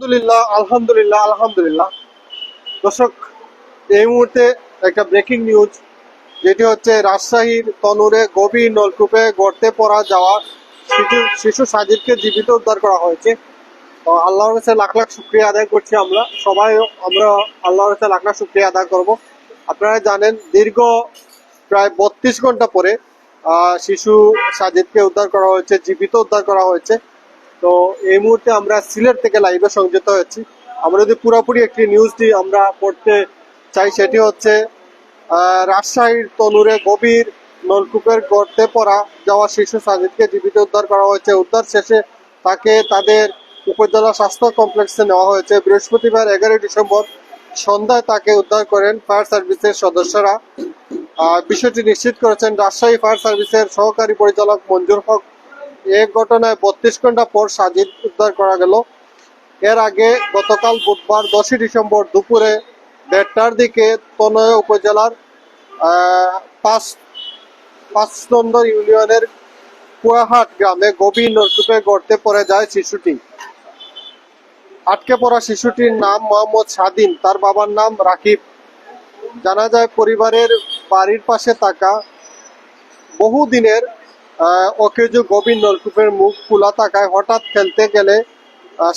আলহামদুলিল্লাহ আলহামদুলিল্লাহ আলহামদুলিল্লাহ। দর্শক, এই মুহূর্তে একটা ব্রেকিং নিউজ যেটি হচ্ছে রাজশাহীর তনুরে গভীর নলকূপে গড়তে পড়া যাওয়া শিশু শিশু সাজিদকে জীবিত উদ্ধার করা হয়েছে। আল্লাহর কাছে লাখ লাখ শুক্রিয়া আদায় করছি আমরা। সবাই, আমরা আল্লাহর কাছে লাখ লাখ শুক্রিয়া আদায় করব। আপনারা জানেন, দীর্ঘ প্রায় বত্রিশ ঘণ্টা পরে শিশু সাজিদকে উদ্ধার করা হয়েছে, জীবিত উদ্ধার করা হয়েছে। তো এই মুহূর্তে আমরা সিলেট থেকে লাইভে সংযুক্ত হয়েছি। আমরা যদি পুরোপুরি একটি নিউজটি আমরা পড়তে চাই, সেটি হচ্ছে রাজশাহীর তনুরে গভীর নলকূপের গর্তে পড়া যাওয়া শিশু সাজিদকে জীবিত উদ্ধার করা হয়েছে। উদ্ধার শেষে তাকে তাদের উপজেলা স্বাস্থ্য কমপ্লেক্সে নেওয়া হয়েছে। বৃহস্পতিবার এগারোই ডিসেম্বর সন্ধ্যায় তাকে উদ্ধার করেন ফায়ার সার্ভিসের সদস্যরা। বিষয়টি নিশ্চিত করেছেন রাজশাহী ফায়ার সার্ভিসের সহকারী পরিচালক মঞ্জুর হক। এ ঘটনায় বত্রিশ ঘণ্টা পর সাজিদ উদ্ধার করা গেল। এর আগে গতকাল বুধবার দশই ডিসেম্বর দুপুরে দেড়টার দিকে তনয় উপজেলার পাঁচ পাঁচ নম্বর ইউনিয়নের কুয়াহাট গ্রামে গভীর নলকূপে গড়তে পড়ে যায় শিশুটি। আটকে পড়া শিশুটির নাম মোহাম্মদ স্বাধীন, তার বাবার নাম রাকিব। জানা যায়, পরিবারের বাড়ির পাশে থাকা বহুদিনের অকেজো গভীর নলকূপের মুখ খোলা থাকায় হঠাৎ খেলতে গেলে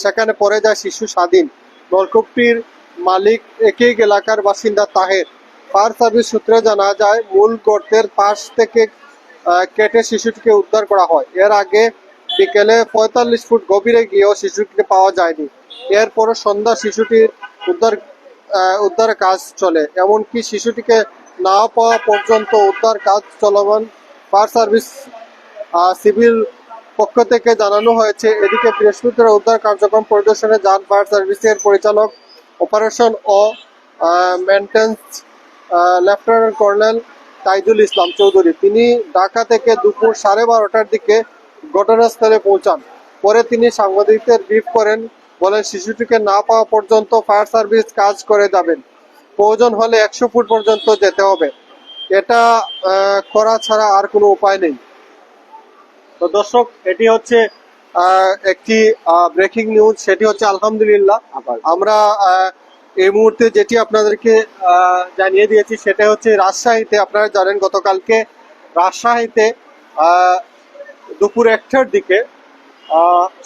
সেখানে পড়ে যায় শিশু স্বাধীন। নলকূপটির মালিক একই এলাকার বাসিন্দা তাহের। ফায়ার সার্ভিস সূত্রে জানা যায়, মূল গর্তের পাশ থেকে কেটে শিশুটিকে উদ্ধার করা হয়। এর আগে বিকেলে পঁয়তাল্লিশ ফুট গভীরে গিয়েও শিশুটিকে পাওয়া যায়নি। এরপরও সন্ধ্যা শিশুটির উদ্ধার উদ্ধার কাজ চলে। এমনকি শিশুটিকে না পাওয়া পর্যন্ত উদ্ধার কাজ চলমান ফায়ার সার্ভিস সিভিল পক্ষ থেকে জানানো হয়েছে, এদিকে বৃহস্পতিবার উদ্ধার কার্যক্রম পরিদর্শনে যান ফায়ার সার্ভিসের পরিচালক অপারেশন ও maintenance lieutenant colonel Taijul Islam Chowdhury. তিনি ঢাকা থেকে দুপুর সাড়ে বারোটার দিকে ঘটনাস্থলে পৌঁছান। পরে তিনি সাংবাদিকদের ব্রিফ করেন, বলেন শিশুটিকে না পাওয়া পর্যন্ত ফায়ার সার্ভিস কাজ করে যাবেন। প্রয়োজন হলে একশো ফুট পর্যন্ত যেতে হবে। এটা করা ছাড়া আর কোনো উপায় নেই। তো দর্শক এটি হচ্ছে একটি ব্রেকিং নিউজ সেটি হচ্ছে আলহামদুলিল্লাহ। আমরা এই মুহূর্তে যেটি আপনাদেরকে জানিয়ে দিয়েছি সেটা হচ্ছে রাজশাহীতে আপনারা জানেন গতকালকে রাজশাহীতে দুপুর একটার দিকে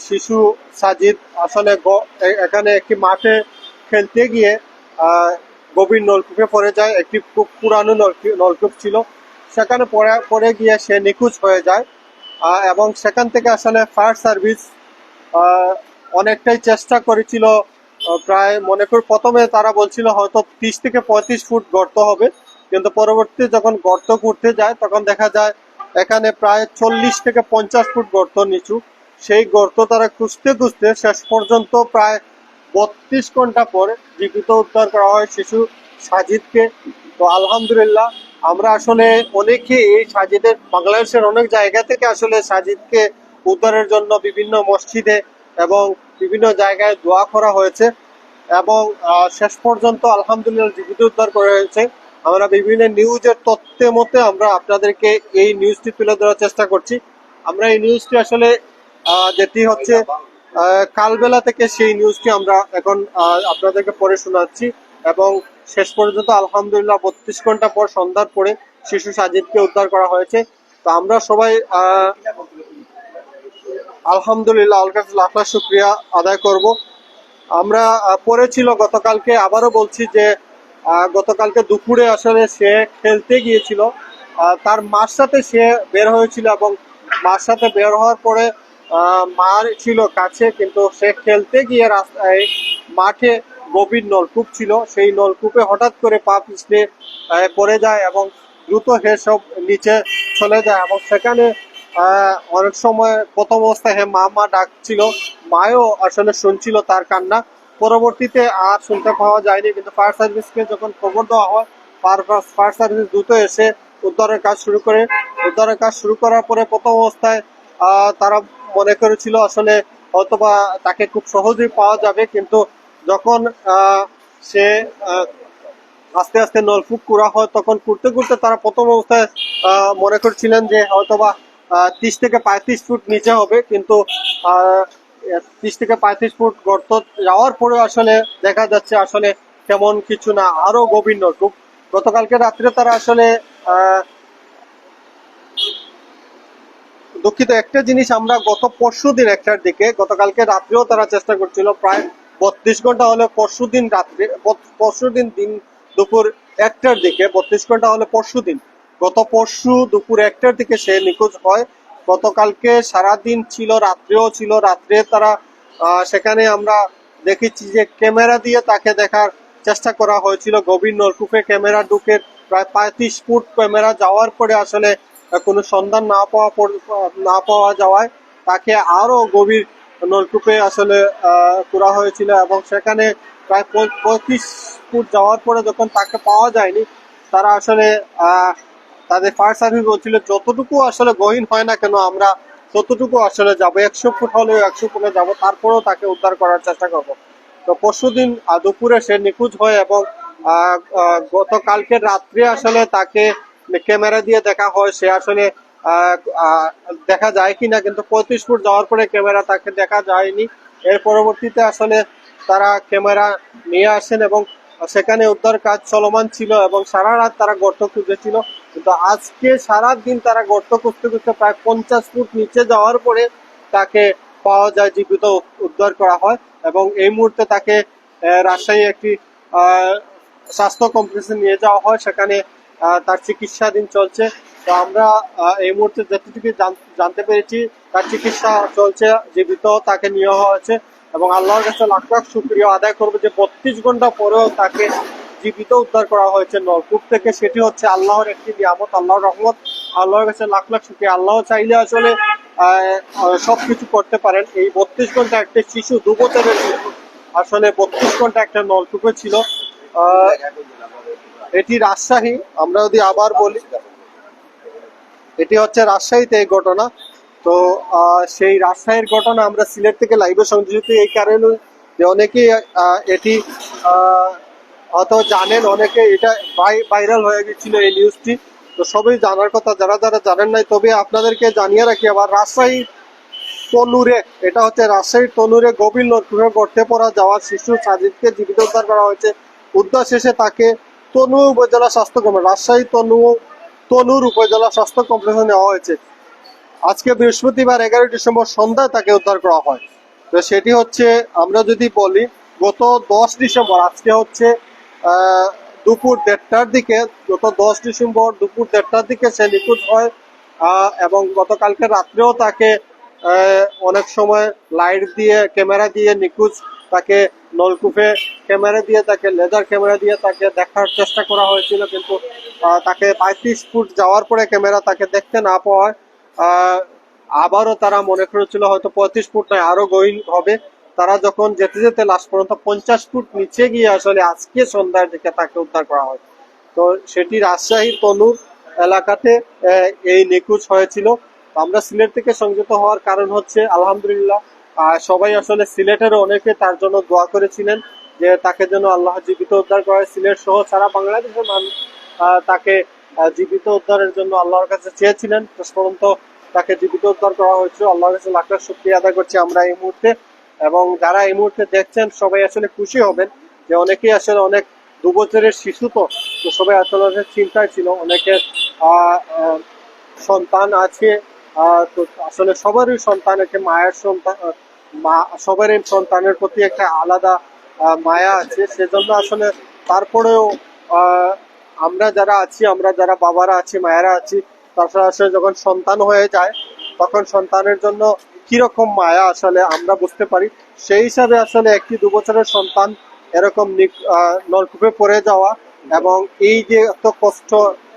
শিশু সাজিদ আসলে এখানে একটি মাঠে খেলতে গিয়ে গভীর নলকূপে পড়ে যায় একটি খুব পুরানো নলকূপ ছিল। সেখানে পড়ে পড়ে গিয়ে সে নিখোঁজ হয়ে যায়। এবং সেখান থেকে আসলে ফায়ার সার্ভিস অনেকটাই চেষ্টা করেছিল। প্রায় মনে করি প্রথমে তারা বলছিল হয়তো তিরিশ থেকে পঁয়ত্রিশ ফুট গর্ত হবে। কিন্তু পরবর্তীতে যখন গর্ত করতে যায়, তখন দেখা যায় এখানে প্রায় চল্লিশ থেকে পঞ্চাশ ফুট গর্ত নিচু। সেই গর্ত তারা খুঁজতে খুঁজতে শেষ পর্যন্ত প্রায় বত্রিশ ঘণ্টা পরে জীবিত উদ্ধার করা হয় শিশু সাজিদকে। তো আলহামদুলিল্লাহ, আমরা আসলে অনেকে এই সাজিদের, বাংলাদেশের অনেক জায়গা থেকে আসলে সাজিদকে উদ্ধারের জন্য বিভিন্ন মসজিদে এবং বিভিন্ন জায়গায় দোয়া করা হয়েছে এবং শেষ পর্যন্ত আলহামদুলিল্লাহ জীবিত উদ্ধার করা হয়েছে। আমরা বিভিন্ন নিউজের তথ্যের মতে আমরা আপনাদেরকে এই নিউজটি তুলে ধরার চেষ্টা করছি। আমরা এই নিউজটি আসলে যেটি হচ্ছে কালবেলা থেকে সেই নিউজটি আমরা এখন আপনাদেরকে পড়ে শোনাচ্ছি এবং শেষ পর্যন্ত আলহামদুলিল্লাহ বত্রিশ ঘণ্টা পর সন্ধ্যার পরে শিশু সাজিদকে উদ্ধার করা হয়েছে। তো আমরা সবাই আলহামদুলিল্লাহ লাখ শুক্রিয়া আদায় করব। আমরা পড়েছিল গতকালকে আবারও বলছি যে গতকালকে দুপুরে আসলে সে খেলতে গিয়েছিল। তার মার সাথে সে বের হয়েছিল এবং মার সাথে বের হওয়ার পরে মার ছিল কাছে, কিন্তু সে খেলতে গিয়ে রাস্তায় মাঠে গভীর নলকূপ ছিল, সেই নলকূপে হঠাৎ করে পা পিছলে পড়ে যায় এবং দ্রুত সব নিচে চলে যায় এবং সেখানে অনেক সময় প্রথম অবস্থায় হ্যাঁ মা মা ডাকছিল। মাও আসলে শুনছিল তার কান্না। পরবর্তীতে আর শুনতে পাওয়া যায়নি, কিন্তু ফায়ার সার্ভিসকে যখন খবর দেওয়া হয় ফায়ার সার্ভিস দ্রুত এসে উদ্ধারের কাজ শুরু করে। উদ্ধারের কাজ শুরু করার পরে প্রথম অবস্থায় তারা মনে করেছিল আসলে হয়তোবা তাকে খুব সহজেই পাওয়া যাবে, কিন্তু যখন সে আস্তে আস্তে নলকূপ করা হয়, তখন করতে করতে তারা প্রথম অবস্থায় মনে করছিলেন যে হয়তোবা তিরিশ থেকে পঁয়ত্রিশ ফুট নিচে হবে, কিন্তু ত্রিশ থেকে পঁয়ত্রিশ ফুট গর্ত যাওয়ার পরে আসলে দেখা যাচ্ছে আসলে তেমন কিছু না, আরও গভীর নলকূপ। গতকালকে রাত্রে তারা আসলে দুঃখিত, একটা জিনিস আমরা গত পরশু দিন একটার দিকে, গতকালকে রাত্রেও তারা চেষ্টা করছিল, প্রায় বত্রিশ ঘণ্টা হলে পরশু দিন রাত্রে পরশু দিন দিন দুপুর একটার দিকে, বত্রিশ ঘণ্টা হলে পরশু দিন। গত পরশু দুপুর একটার দিকে সে নিখোঁজ হয়। গতকালকে সারাদিন ছিল, রাত্রেও ছিল। রাত্রে তারা সেখানে আমরা দেখেছি যে ক্যামেরা দিয়ে তাকে দেখার চেষ্টা করা হয়েছিল। গভীর নলকূপে ক্যামেরা ঢুকে প্রায় পঁয়ত্রিশ ফুট ক্যামেরা যাওয়ার পরে আসলে কোনো সন্ধান না পাওয়া না পাওয়া যাওয়ায় তাকে আরও গভীর নলকূপে আসলে করা হয়েছিল এবং সেখানে প্রায় পঁয়ত্রিশ ফুট যাওয়ার পরে যখন তাকে পাওয়া যায়নি তারা আসলে তাদের ফায়ার সার্ভিস বলছিল যতটুকু আসলে গহীন হয় না কেন আমরা ততটুকু আসলে যাব। একশো ফুট হলেও একশো ফুটে যাব। তারপরেও তাকে উদ্ধার করার চেষ্টা করব। তো পরশুদিন আহ, দুপুরে সে নিখোঁজ হয় এবং গতকালকে রাত্রে আসলে তাকে ক্যামেরা দিয়ে দেখা হয়। সে আসলে দেখা যায় কিনা, কিন্তু পঁয়ত্রিশ ফুট যাওয়ার পরে ক্যামেরা তাকে দেখা যায়নি। এর পরবর্তীতে আসলে তারা ক্যামেরা নিয়ে আসেন এবং সেখানে উদ্ধার কাজ চলমান ছিল এবং সারা রাত তারা গর্ত খুঁজেছিল। কিন্তু আজকে সারা দিন তারা গর্ত খুঁজতে খুঁজতে প্রায় পঞ্চাশ ফুট নিচে যাওয়ার পরে তাকে পাওয়া যায় জীবিত উদ্ধার করা হয় এবং এই মুহূর্তে তাকে রাজশাহী একটি স্বাস্থ্য কমপ্লেক্সে নিয়ে যাওয়া হয়। সেখানে তার চিকিৎসাধীন চলছে। তো আমরা এই মুহূর্তে যতটুকু জান- জানতে পেরেছি, তার চিকিৎসা চলছে, জীবিত, তাকে নিয়ে হয়েছে এবং আল্লাহর কাছে লাখ লাখ শুক্রিয়া আদায় করব যে বত্রিশ ঘণ্টা পরেও তাকে জীবিত উদ্ধার করা হয়েছে নলকূপ থেকে। সেটি হচ্ছে আল্লাহর একটি নিয়ামত, আল্লাহর রহমত। আল্লাহর কাছে লাখ লাখ শুক্রিয়া। আল্লাহ চাইলে আসলে সব কিছু করতে পারেন। এই বত্রিশ ঘণ্টা একটা শিশু, দু বছরের আসলে বত্রিশ ঘণ্টা একটা নলকূপে ছিল। এটি রাজশাহী। আমরা যদি আবার বলি এটি হচ্ছে রাজশাহীতে এই ঘটনা। তো সেই রাজশাহীর ঘটনা আমরা সিলেট থেকে লাইভে সংযোজিত এই কারণে যে অনেকেই এটি হয়তো জানেন, অনেকে এটা ভাইরাল হয়ে গেছিল এই নিউজটি তো সবই জানার কথা, যারা যারা জানেন নাই, তবে আপনাদেরকে জানিয়ে রাখি, আবার রাজশাহী তনুরে, এটা হচ্ছে রাজশাহীর তনুরে গভীর নদীতে গড়তে পড়া যাওয়া শিশু সাজিদকে জীবিত উদ্ধার করা হয়েছে। উদ্ধার শেষে তাকে তনু উপজেলা স্বাস্থ্য কমপ্লেক্স রাজশাহী তনু তনুর উপজেলা স্বাস্থ্য কমপ্লেক্সে নেওয়া হয়েছে। আজকে বৃহস্পতিবার এগারোই ডিসেম্বর সন্ধ্যায় তাকে উদ্ধার করা হয়। তো সেটি হচ্ছে, আমরা যদি বলি, গত দশ ডিসেম্বর, আজকে হচ্ছে দুপুর দেড়টার দিকে, গত দশ ডিসেম্বর দুপুর দেড়টার দিকে সে নিখোঁজ হয় এবং গতকালকে রাত্রেও তাকে অনেক সময় লাইট দিয়ে, ক্যামেরা দিয়ে নিখোঁজ তাকে নলকূপে ক্যামেরা দিয়ে, তাকে লেদার ক্যামেরা দিয়ে তাকে দেখার চেষ্টা করা হয়েছিল, কিন্তু তাকে পঁয়ত্রিশ ফুট যাওয়ার পরে ক্যামেরা তাকে দেখতে না পাওয়ায় আবারও তারা মনে করেছিল হয়তো পঁয়ত্রিশ ফুট নয় আরও গহীন হবে। তারা যখন যেতে যেতে লাস্ট পর্যন্ত পঞ্চাশ ফুট নিচে গিয়ে আসলে আজকে সন্ধ্যার দিকে তাকে উদ্ধার করা হয়। তো সেটি রাজশাহীর তনুর এলাকাতে এই নিখোঁজ হয়েছিল। আমরা সিলেট থেকে সংযুক্ত হওয়ার কারণ হচ্ছে, আলহামদুলিল্লাহ আহ, সবাই আসলে সিলেটের অনেকে তার জন্য দোয়া করেছিলেন যে তাকে যেন আল্লাহ জীবিত উদ্ধার করে। সিলেট সহ সারা বাংলাদেশের মানুষ তাকে জীবিত উদ্ধারের জন্য আল্লাহর কাছে চেয়েছিলেন। শেষ পর্যন্ত তাকে জীবিত উদ্ধার করা হয়েছে আল্লাহর কাছে লাখ লাখ শুক্রিয়া আদায় করছি আমরা এই মুহূর্তে। এবং যারা এই মুহূর্তে দেখছেন সবাই আসলে খুশি হবেন যে অনেকেই আসলে অনেক দু বছরের শিশু তো তো সবাই আসলে চিন্তায় ছিল। অনেকের সন্তান আছে তো আসলে সবারই সন্তান আছে মায়ের সন্তান মা, সবারই সন্তানের প্রতি একটা আলাদা মায়া আছে। সেজন্য আসলে তারপরেও আমরা যারা আছি, আমরা যারা বাবারা আছি, মায়েরা আছি তারপরে আসলে যখন সন্তান হয়ে যায়, তখন সন্তানের জন্য কীরকম মায়া আসলে আমরা বুঝতে পারি। সেই হিসাবে আসলে একটি দু বছরের সন্তান এরকম নলকূপে পড়ে যাওয়া এবং এই যে এত কষ্ট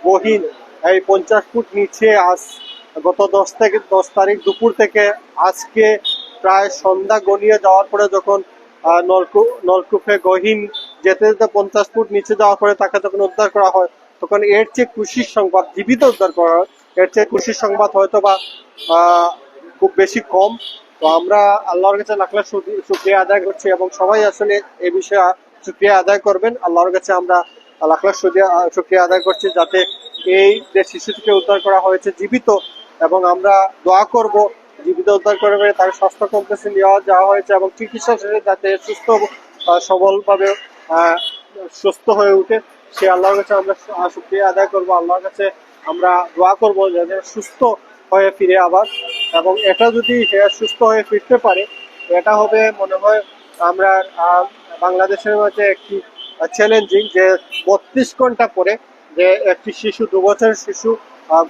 গহীন এই পঞ্চাশ ফুট নিচে আজ গত দশ থেকে, দশ তারিখ দুপুর থেকে আজকে প্রায় সন্ধ্যা গনিয়ে যাওয়ার পরে যখন নলকূপ নলকূপে গহীন যেতে যেতে পঞ্চাশ ফুট নিচে যাওয়ার পরে তাকে যখন উদ্ধার করা হয়, তখন এর চেয়ে খুশির সংবাদ, জীবিত উদ্ধার করা হয়, এর চেয়ে খুশির সংবাদ হয়তো বা খুব বেশি কম। তো আমরা আল্লাহর কাছে লাখ শুকরি- আদায় করছি এবং সবাই আসলে এ বিষয়ে শুকরিয়া আদায় করবেন। আল্লাহর কাছে আমরা লাখ শুকরিয়া শুকরিয়া আদায় করছি যাতে এই যে শিশুটিকে উদ্ধার করা হয়েছে জীবিত এবং আমরা দোয়া করব। জীবিত উদ্ধার করে পেরে তাকে স্বাস্থ্য কমপ্লেক্সে নেওয়া যাওয়া হয়েছে এবং চিকিৎসা শেষে যাতে সুস্থ সবলভাবে সুস্থ হয়ে উঠে সে আল্লাহর কাছে আমরা শুকরিয়া আদায় করব। আল্লাহর কাছে আমরা দোয়া করব যাতে সুস্থ হয়ে ফিরে আবার এবং এটা যদি সে সুস্থ হয়ে ফিরতে পারে, এটা হবে মনে হয় আমরা বাংলাদেশের মাঝে একটি চ্যালেঞ্জিং যে বত্রিশ ঘণ্টা পরে যে একটি শিশু দু বছরের শিশু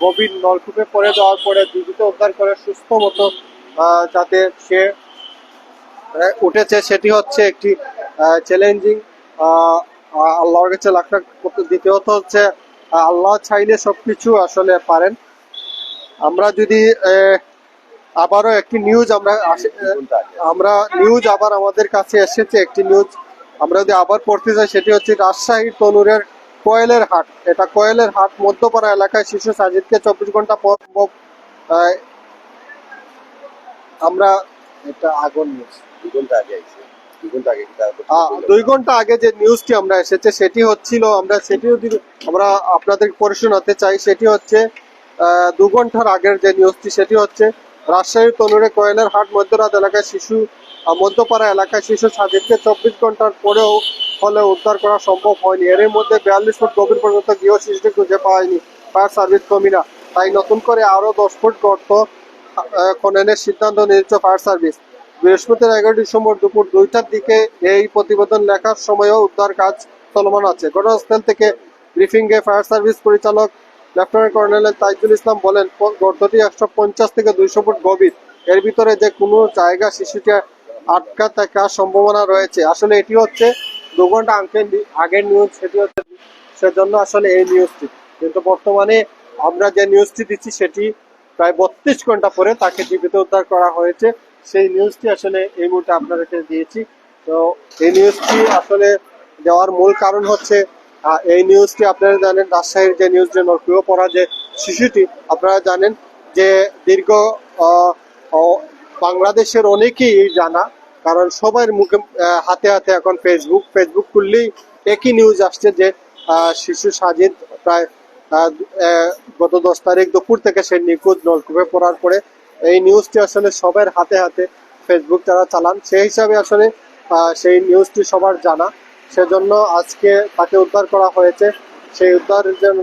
গভীর নলকূপে পড়ে যাওয়ার পরে জীবিত উদ্ধার করে সুস্থ মতো যাতে সে উঠেছে, সেটি হচ্ছে একটি চ্যালেঞ্জিং আল্লাহর কাছে লাখ লাখ করতে- দ্বিতীয়ত হচ্ছে আল্লাহ চাইলে সব কিছু আসলে পারেন। আমরা যদি আবারও একটি নিউজ আমরা আমরা নিউজ আবার আমাদের কাছে এসেছে, একটি নিউজ আমরা যদি আবার পড়তে চাই সেটি হচ্ছে রাজশাহীর তনুরের কোয়েলের হাট। এটা কোয়েলের হাট মধ্যপাড়া এলাকায় শিশু সাজিদকে চব্বিশ ঘণ্টা পর আমরা এটা আগুন দুই ঘণ্টা আগে আইছে। দুই ঘণ্টা যে নিউজটি আমরা এসেছে সেটি হচ্ছিল আমরা সেটি যদি আমরা আপনাদের পরে শোনাতে চাই সেটি হচ্ছে আহ, দু ঘণ্টার আগের যে নিউজটি সেটি হচ্ছে রাজশাহীর তনুরে কোয়েলের হাট মধ্যরাত এলাকায় শিশু মধ্যপাড়া এলাকায় শিশু সাজিদকে চব্বিশ ঘণ্টার পরেও ফলে উদ্ধার করা সম্ভব হয়নি। এর মধ্যে বিয়াল্লিশ ফুট গভীর পর্যন্ত গৃহ শিশুটি খুঁজে পাওয়ায়নি ফায়ার সার্ভিস কর্মীরা। তাই নতুন করে আরও দশ ফুট গর্ত খননের সিদ্ধান্ত নিয়েছে ফায়ার সার্ভিস। বৃহস্পতিবার এগারো ডিসেম্বর দুপুর দুইটার দিকে এই প্রতিবেদন লেখার সময়ও উদ্ধার কাজ চলমান আছে। ঘটনাস্থল থেকে ব্রিফিং এ ফায়ার সার্ভিস পরিচালক লেফটেন্যান্ট কর্নেল তাইজুল ইসলাম বলেন, গর্তটি একশো পঞ্চাশ থেকে দুইশো ফুট গভীর। এর ভিতরে যে কোনো জায়গা শিশুটি আটকা থাকার সম্ভাবনা রয়েছে। আসলে এটি হচ্ছে দু ঘণ্টা আঙ্কের আগের নিউজ সেটি হচ্ছে সেজন্য আসলে এই নিউজটি কিন্তু বর্তমানে আমরা যে নিউজটি দিচ্ছি, সেটি প্রায় বত্রিশ ঘণ্টা পরে তাকে জীবিত উদ্ধার করা হয়েছে। সেই নিউজটি আসলে এই মুহূর্তে আপনাদেরকে দিয়েছি। তো এই নিউজটি আসলে দেওয়ার মূল কারণ হচ্ছে এই নিউজটি আপনারা জানেন, রাজশাহীর যে নিউজ যে নরকুয়ো পড়া যে শিশুটি, আপনারা জানেন যে দীর্ঘ বাংলাদেশের অনেকেই জানা, কারণ সবার মুখে হাতে হাতে এখন ফেসবুক ফেসবুক খুললেই একই নিউজ আসছে যে শিশু সাজিদ প্রায় গত দশ তারিখ দুপুর থেকে সে নিখোঁজ নলকূপে পড়ার পরে এই নিউজটি আসলে সবার হাতে হাতে ফেসবুক তারা চালান। সেই হিসাবে আসলে সেই নিউজটি সবার জানা। সেজন্য আজকে তাকে উদ্ধার করা হয়েছে। সেই উদ্ধারের জন্য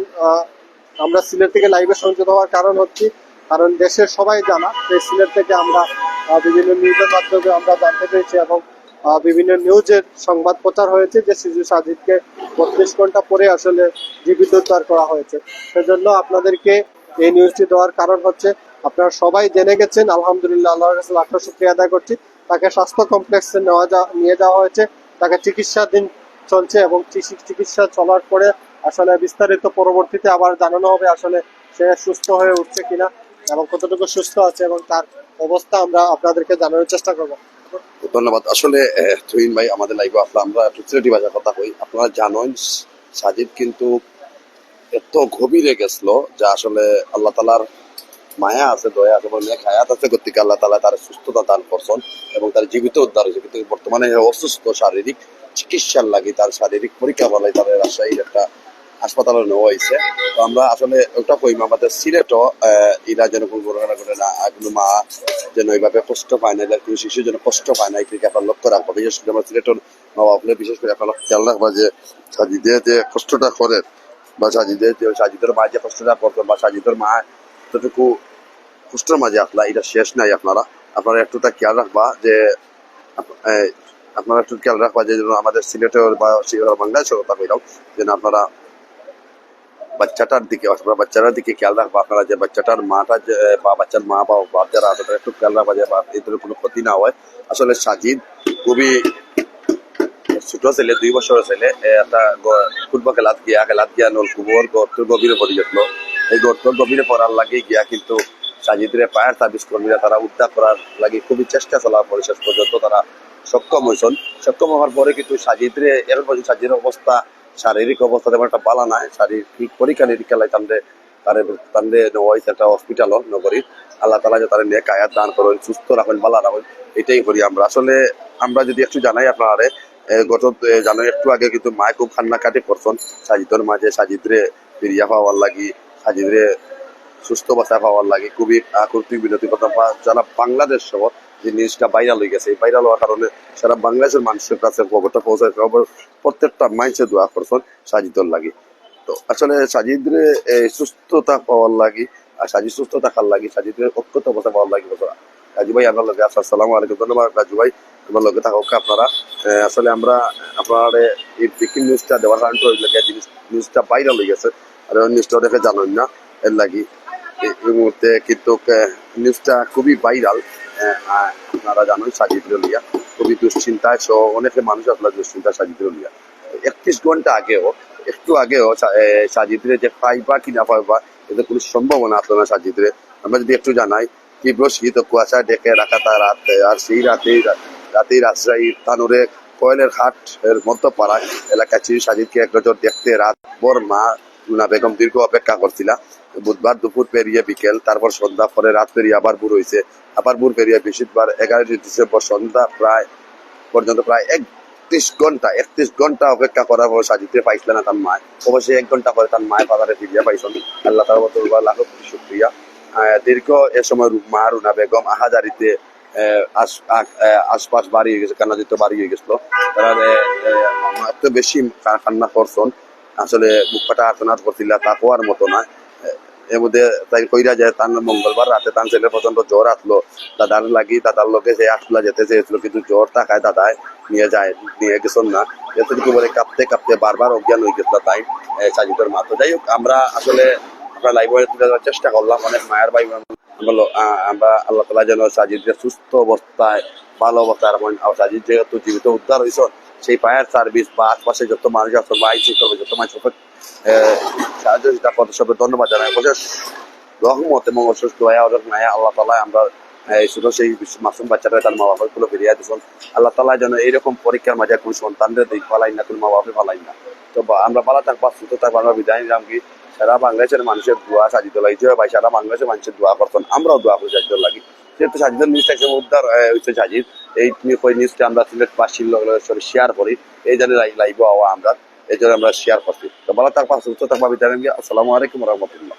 আমরা সিলেট থেকে লাইভে সংযুক্ত হওয়ার কারণ হচ্ছে কারণ দেশের সবাই জানা সিলেট থেকে আমরা বিভিন্ন নিউজের মাধ্যমে আমরা জানতে পেরেছি এবং বিভিন্ন নিউজের সংবাদ প্রচার হয়েছে যে শিশু সাজিদকে বত্রিশ ঘণ্টা পরে আসলে জীবিত উদ্ধার করা হয়েছে। সেজন্য আপনাদেরকে এই নিউজটি দেওয়ার কারণ হচ্ছে, আপনারা সবাই জেনে গেছেন, আলহামদুলিল্লাহ আল্লাহর কাছে লাখ শুক্রিয়া আদায় করছি। তাকে স্বাস্থ্য কমপ্লেক্সে নেওয়া যা, নিয়ে যাওয়া হয়েছে, তাকে চিকিৎসাধীন চলছে এবং চিকিৎসা চলার পরে আসলে বিস্তারিত পরবর্তীতে আবার জানানো হবে আসলে সে সুস্থ হয়ে উঠছে কিনা। এবং কতটুকু সুস্থ আছে এবং তার অবস্থা আমরা আপনাদেরকে জানানোর চেষ্টা করব। ধন্যবাদ। আসলে তুহিন ভাই, আমাদের লাইভে আসলে আমরা একটু সিলেটি ভাষার কথা কই। আপনারা জানেন, সাজিদ কিন্তু এত গভীরে গেছিল যা আসলে আল্লাহ তালার মায়া আছে, দয়া আছে বলে হায়াত আছে কর্তৃক আল্লাহ তালা তার সুস্থতা দান করছেন এবং তার জীবিত উদ্ধার হয়েছে। কিন্তু বর্তমানে অসুস্থ শারীরিক চিকিৎসার লাগি তার শারীরিক পরীক্ষা বলে তাদের রাজশাহীর একটা হাসপাতালে নেওয়া হয়েছে। তো আমরা আসলে ওটা কইম, আমাদের সিলেটও এরা যেন কোনো দুর্ঘটনা ঘটে না কোনো মা যেন এইভাবে কষ্ট পায় না কোনো শিশু যেন কষ্ট পায় না এদিকে আপনার লক্ষ্য রাখব। বিশেষ করে আমরা সিলেটের মা বাপলে বিশেষ করে আপনার খেয়াল রাখবা যে সাজিদে যে কষ্টটা করে, বা সাজিদে সাজিদের মা যে কষ্টটা করতো, বা সাজিদের মা যতটুকু কষ্টের মাঝে আপনার এটা শেষ নাই আপনারা। আপনারা একটুটা খেয়াল রাখবা যে আপনারা একটু খেয়াল রাখবা যে আমাদের সিলেটের বা বাংলাদেশের কথা কইলাম, যেন আপনারা বাচ্চাটার দিকে আপনারা বাচ্চাটার দিকে খেয়াল রাখবা আপনারা যে বাচ্চাটার মাটা বা বাচ্চার মা বা বাপ যারা আছে তারা একটু খেয়াল রাখবা যে এদের কোনো ক্ষতি না হয়। আসলে সাজিদ খুবই ছোট ছেলে, দুই বছরের ছেলে একটা ফুটবল খেলাত গিয়া খেলাত গিয়া নলকুবর গর্তর গভীরে পড়ে গেছিল। এই গর্তর গভীরে পড়ার লাগে গিয়া কিন্তু সাজিদরে ফায়ার সার্ভিস কর্মীরা তারা উদ্ধার করার লাগে খুবই চেষ্টা চলা পরে শেষ পর্যন্ত তারা সক্ষম হয়েছেন। সক্ষম হওয়ার পরে কিন্তু সাজিদরে এর পর্যন্ত সাজিদের অবস্থা শারীরিক অবস্থা তেমন একটা পালা নাই। শারীরিক পরীক্ষা নিরীক্ষা লাই তান্ডে একটা হসপিটাল নগরীর আল্লাহ তালা যে তারা আয়াত দান করেন, সুস্থ রাখেন রাখেন, এটাই করি আমরা। আসলে আমরা যদি একটু জানাই গত একটু আগে কিন্তু খুব কান্নাকাটি করছেন। সাজিদর মাঝে সাজিদরে ফিরিয়া পাওয়ার লাগি, সাজিদরে সুস্থ অবস্থায় পাওয়ার লাগে। খুবই কর্তৃক বিনতি কথা যারা বাংলাদেশ সহ যে নিউজটা ভাইরাল হয়ে গেছে, এই ভাইরাল হওয়ার কারণে সারা বাংলাদেশের মানুষের কাছে খবরটা পৌঁছায় খবর প্রত্যেকটা মানুষের দোয়া করছেন, সাজিদর লাগে। তো আসলে সাজিদরে এই সুস্থতা পাওয়ার লাগি, আর সাজিদ সুস্থ থাকার লাগি, সাজিদের অক্ষত অবস্থা পাওয়ার লাগি বছরা রাজু ভাই, আপনার লগে আসসালাম সালামু আলাইকুম। ধন্যবাদ রাজু ভাই, আমার লগে থাকা হোক আপনারা আসলে আমরা, আপনার এই ব্রেকিং নিউজটা দেওয়ার কারণে তো জিনিস নিউজটা ভাইরাল হয়ে গেছে। আর ওই নিউজটা দেখে জানেন না, এর লাগি। এই- মুহূর্তে কিন্তু নিউজটা খুবই ভাইরাল আপনারা জানেন সাজিদ রলিয়া খুবই দুশ্চিন্তায় সহ অনেকে মানুষ আপনার দুশ্চিন্তায় সাজিদ রলিয়া একত্রিশ ঘণ্টা আগেও, একটু আগেও সাজিদরে যে পাইবা কি না পাইবা এতে কোনো সম্ভাবনা আসলো না সাজিদরে আমরা যদি একটু জানাই, তীব্র শীত কুয়াশা ডেকে রাখা তার রাত, আর সেই রাতেই রাতেই রাজশাহী, তানুরে, কয়েলের হাট এর মধ্যপাড়ায় এলাকায় ছিল সাজিদকে এক নজর দেখতে রাত ভোর মা লুনা বেগম দীর্ঘ অপেক্ষা করছিলা। বুধবার দুপুর পেরিয়ে বিকেল, তারপর সন্ধ্যা, পরে রাত পেরিয়ে আবার ভোর হয়েছে আবার ভোর পেরিয়ে বৃহস্পতিবার এগারোই ডিসেম্বর সন্ধ্যা প্রায়, পর্যন্ত প্রায় একত্রিশ ঘণ্টা একত্রিশ ঘণ্টা অপেক্ষা করার পর সাজিতে পাইছিল না তার মায়। অবশ্যই এক ঘণ্টা পরে তার বাজারে ফিরিয়া পাইছেন আল্লাহ তার বদল শুক্রিয়া। দীর্ঘ এ সময় রুনা বেগম আহাজারিতে আশ- আশপাশ বাড়ি হয়ে গেছে কান্না দিতে বাড়ি হয়ে গেছিল। তারা এত বেশি কান্না করছেন। আসলে বুক ফাটা আর্তনাদ করছিল তা হওয়ার মতো না। এর মধ্যে তাই কইরা যায়, তার মঙ্গলবার রাতে তার ছেলে প্রচণ্ড জ্বর আসলো। দাদার লাগি দাদার লোকে সে আসলা, যেতে চেয়েছিল, কিন্তু জ্বর থাকায় দাদায়, নিয়ে যায়, নিয়ে গেছেন না। এতটুকু বলে কাঁপতে কাঁপতে বারবার অজ্ঞান হয়ে গেছিল তাই সাজিদের মা। তো যাই হোক, আমরা আসলে আমরা লাইব্রেরি তুলে দেওয়ার চেষ্টা করলাম, অনেক মায়ের ভাই বোন। আমরা আল্লাহ তালা যেন সাজিদকে সুস্থ অবস্থায়, ভালো অবস্থায় আর সাজিদ যেহেতু জীবিত উদ্ধার হয়েছেন সেই ফায়ার সার্ভিস বা আশপাশে যত মানুষ আছে বা আইসি যত মানুষ সাহায্য সেটা কত সবে ধন্যবাদ জানাই। অবশেষ রহমত এবং অসুস্থ হয়ে অনেক মায়া আল্লাহ তালা আমরা এই সেই মাসুম বাচ্চাটা তার মা বাবারগুলো ফিরিয়ে দিচ্ছেন আল্লাহ তালা যেন এইরকম পরীক্ষার মাঝে কোন সন্তানদের দিক ফালাই না, কোন মা বাপে পালাই না। তো আমরা পালা থাকব, সুস্থ থাকব, আমরা বিদায় নিলাম কি? সারা বাংলাদেশের মানুষের দোয়া সাজিত লাগছে ভাই, সারা বাংলাদেশের মানুষের দোয়া করতেন আমরাও দোয়া করি সাজিদ লাগি। যেহেতু সাজিদের নিউজটা একসময় উদ্ধার হয়েছে সাজিদ। এই ওই নিউজটা আমরা শেয়ার করি। এই জন্য লাইভ হওয়া আমরা। এই জন্য আমরা শেয়ার করছি। তো বলা, তার পাশে সুস্থ থাকবা বিদায় নিলাম আসসালামু আলাইকুম রহমতুল্লাহ।